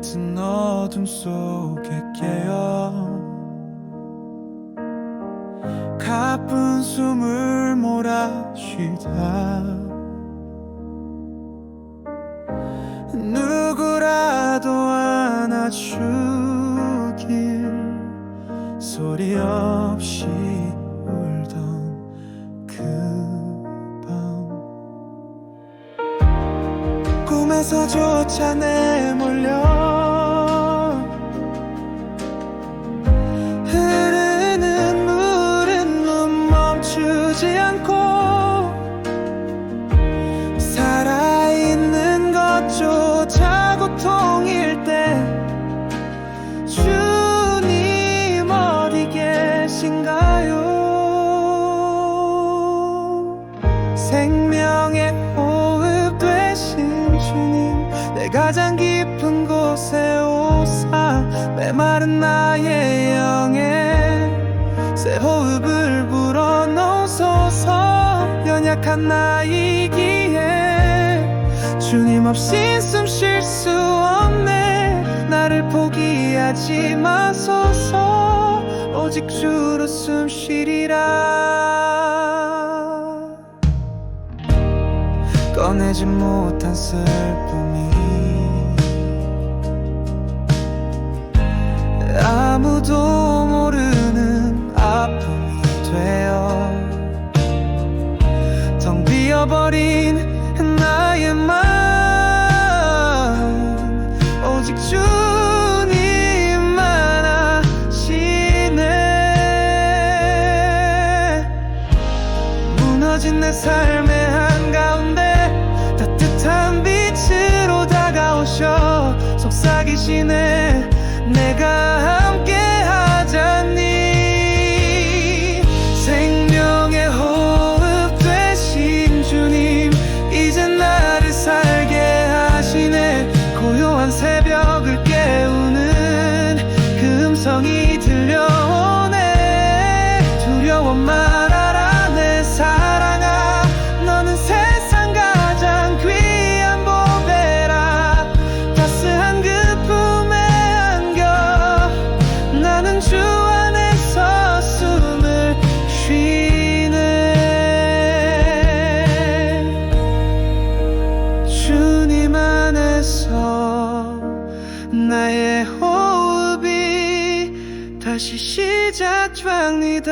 짙은 어둠 속에 깨어 가쁜 숨을 몰아쉬다. 누구라도 안아주길 소리 없이 울던 그 그밤. 꿈에서조차 내몰려 내 가장 깊은 곳에 오사 메마른 나의 영에 새 호흡을 불어넣으소서. 연약한 나이기에 주님 없인 숨쉴 수 없네. 나를 포기하지 마소서. 오직 주로 숨 쉬리라. 꺼내지 못한 슬픔이 아무도 모르는 아픔이 되어 텅 비어버린 나의 마음. 오직 무너진 내 삶의 한가운데 따뜻한 빛으로 다가오셔 속삭이시네 안에서 나의 호흡이 다시 시작됩니다